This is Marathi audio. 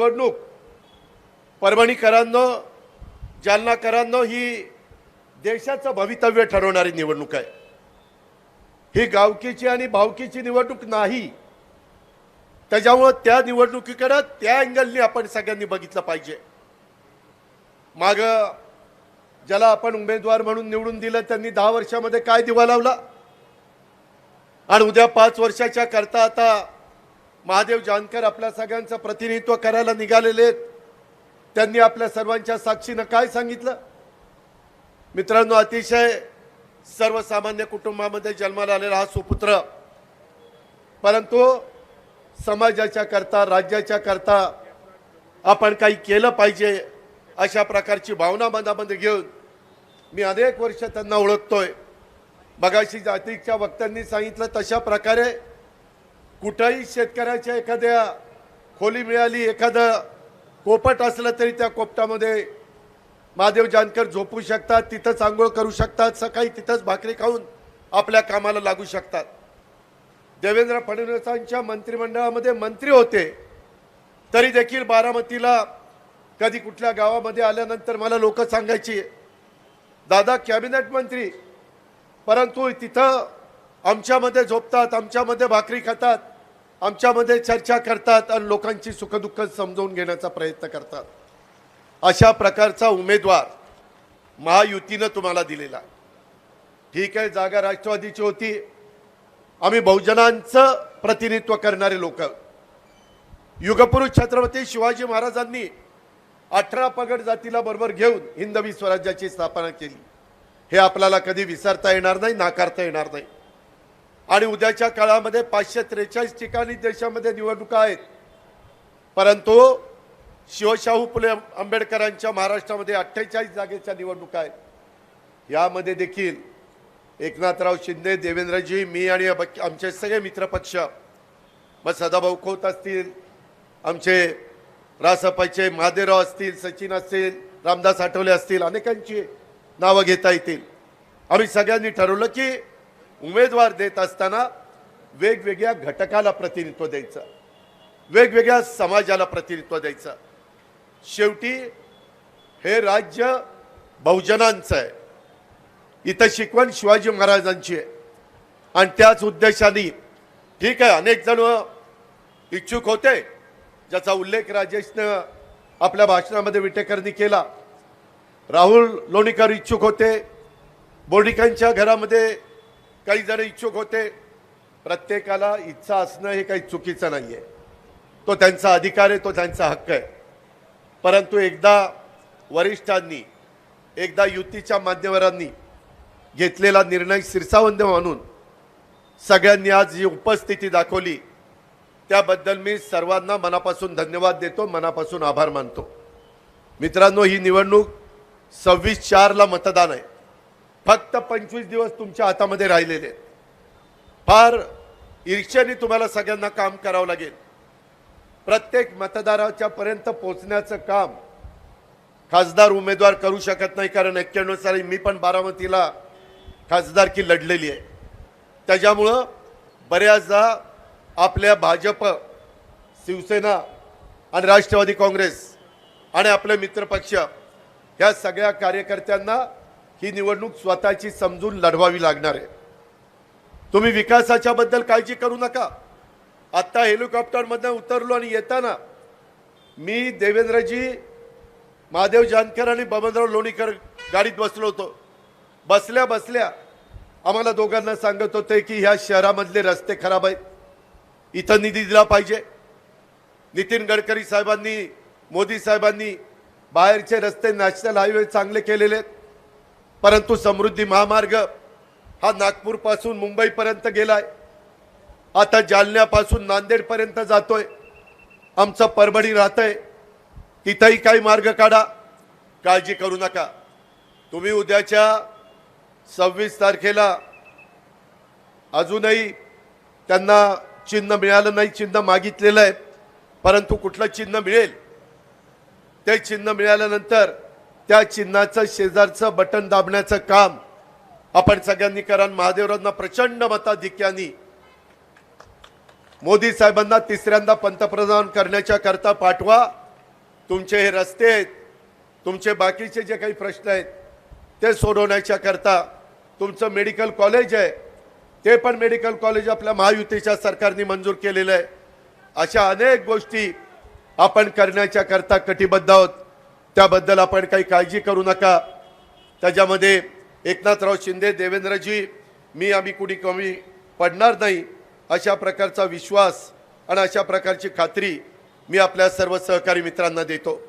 निवडणूक. परभणीकरांनो जालनाकरांनो ही देशाचं भवितव्य ठरवणारी निवडणूक आहे. ही गावकीची आणि भावकीची निवडणूक नाही. त्याच्यामुळं त्या निवडणुकीकडं त्या अँगलनी आपण सगळ्यांनी बघितलं पाहिजे. माग ज्याला आपण उमेदवार म्हणून निवडून दिलं त्यांनी दहा वर्षामध्ये काय दिवा लावला? आणि उद्या पाच वर्षाच्या करता आता महादेव जानकर आपल्या सगळ्यांचं प्रतिनिधित्व करायला निघालेले आहेत. त्यांनी आपल्या सर्वांच्या साक्षीनं काय सांगितलं? मित्रांनो अतिशय सर्वसामान्य कुटुंबामध्ये जन्माला आलेला हा सुपुत्र परंतु समाजाच्या करता राज्याच्या करता आपण काही केलं पाहिजे अशा प्रकारची भावना मनामध्ये घेऊन मी अनेक वर्ष त्यांना ओळखतोय. बघाशी जातीच्या वक्त्यांनी सांगितलं तशा प्रकारे कुठंही शेतकऱ्याच्या एखाद्या खोली मिळाली एखादं कोपट असलं तरी त्या कोपटामध्ये महादेव जानकर झोपू शकतात तिथंच आंघोळ करू शकतात सकाळी तिथंच भाकरी खाऊन आपल्या कामाला लागू शकतात. देवेंद्र फडणवीसांच्या मंत्रिमंडळामध्ये मंत्री होते तरी देखील बारामतीला कधी कुठल्या गावामध्ये आल्यानंतर मला लोक सांगायची दादा कॅबिनेट मंत्री परंतु तिथं आमच्यामध्ये झोपतात आमच्यामध्ये भाकरी खातात आमच्यामध्ये चर्चा करतात आणि लोकांची सुखदुःख समजावून घेण्याचा प्रयत्न करतात. अशा प्रकारचा उमेदवार महायुतीनं तुम्हाला दिलेला ठीक आहे जागा राष्ट्रवादीची होती. आम्ही बहुजनांचं प्रतिनिधित्व करणारे लोक. युगपुरुष छत्रपती शिवाजी महाराजांनी अठरा पगड जातीला बरोबर घेऊन हिंदवी स्वराज्याची स्थापना केली. हे आपल्याला कधी विसरता येणार नाही नाकारता येणार नाही. आणि उद्याच्या काळामध्ये पाचशे त्रेचाळीस ठिकाणी देशामध्ये निवडणुका आहेत. परंतु शिवशाहू फुले आंबेडकरांच्या महाराष्ट्रामध्ये अठ्ठेचाळीस जागेच्या निवडणुका आहेत. यामध्ये देखील एकनाथराव शिंदे देवेंद्रजी मी आणि अब- आमचे सगळे मित्रपक्ष मग सदाभाऊ खोत असतील आमचे रासपाचे महादेवराव असतील सचिन असतील रामदास आठवले असतील अनेकांची नावं घेता येतील. आम्ही सगळ्यांनी ठरवलं की उमेदवार देत असताना वेगवेगळ्या घटकाला प्रतिनिधित्व द्यायचं वेगवेगळ्या समाजाला प्रतिनिधित्व द्यायचं. शेवटी हे राज्य बहुजनांचं आहे. इथं शिकवण शिवाजी महाराजांची आहे. आणि त्याच उद्देशाने ठीक आहे अनेक जण इच्छुक होते ज्याचा उल्लेख राजेशनं आपल्या भाषणामध्ये विटेकरनी केला. राहुल लोणीकर इच्छुक होते बोर्डिकांच्या घरामध्ये काही जण इच्छुक होते. प्रत्येकाला इच्छा असणं हे काही चुकीचं नाही आहे तो त्यांचा अधिकार आहे तो त्यांचा हक्क आहे. परंतु एकदा वरिष्ठांनी एकदा युतीच्या मान्यवरांनी घेतलेला निर्णय शिरसावंद मानून सगळ्यांनी आज जी उपस्थिती दाखवली. त्याबद्दल मी सर्वांना मनापासून धन्यवाद देतो मनापासून आभार मानतो. मित्रांनो ही निवडणूक सव्वीस चारला मतदान आहे. फक्त पंचवीस दिवस तुमच्या हातामध्ये राहिलेले आहेत. फार ईर्ष्याने तुम्हाला सगळ्यांना काम करावं लागेल. प्रत्येक मतदाराच्या पर्यंत पोचण्याचं काम खासदार उमेदवार करू शकत नाही कारण एक्क्याण्णव साली मी पण बारामतीला खासदारकी लढलेली आहे. त्याच्यामुळं बऱ्याचदा आपल्या भाजप शिवसेना आणि राष्ट्रवादी काँग्रेस आणि आपले मित्रपक्ष ह्या सगळ्या कार्यकर्त्यांना ही निवडणूक स्वतःची समजून लढवावी लागणार आहे. तुम्ही विकासाच्या बद्दल काळजी करू नका. आत्ता हेलिकॉप्टरमधनं उतरलो आणि येताना मी देवेंद्रजी महादेव जानकर आणि बबनराव लोणीकर गाडीत बसलो होतो. बसल्या बसल्या आम्हाला दोघांना सांगत होते की ह्या शहरामधले रस्ते खराब आहेत. इथं निधी दिला पाहिजे. नितीन गडकरी साहेबांनी मोदी साहेबांनी बाहेरचे रस्ते नॅशनल हायवे चांगले केलेले आहेत. परंतु समृद्धी महामार्ग हा नागपूरपासून मुंबईपर्यंत गेलाय. आता जालन्यापासून नांदेडपर्यंत जातोय. आमचं परभणी राहतंय. तिथंही काही मार्ग काढा. काळजी करू नका. तुम्ही उद्याच्या सव्वीस तारखेला अजूनही त्यांना चिन्ह मिळालं नाही चिन्ह मागितलेलं आहे. परंतु कुठलं चिन्ह मिळेल? ते चिन्ह मिळाल्यानंतर त्या चिन्हाचं शेजारचं बटन दाबण्याचं काम. आपण सगळ्यांनी कारण आणि महादेवरांना प्रचंड मताधिक्यानी मोदी साहेबांना तिसऱ्यांदा पंतप्रधान करण्याच्या करता पाठवा. तुमचे हे रस्ते आहेत. तुमचे बाकीचे जे काही प्रश्न आहेत ते सोडवण्याच्या करता तुमचं मेडिकल कॉलेज आहे. ते पण मेडिकल कॉलेज आपल्या महायुतीच्या सरकारने मंजूर केलेलं आहे. अशा अनेक गोष्टी आपण करण्याच्या करता कटिबद्ध आहोत. त्याबद्दल आपण काही काळजी करू नका. त्याच्यामध्ये एकनाथराव शिंदे देवेंद्रजी मी आम्ही कुणी कमी पडणार नाही अशा प्रकारचा विश्वास आणि अशा प्रकारची खात्री मी आपल्या सर्व सहकारी मित्रांना देतो.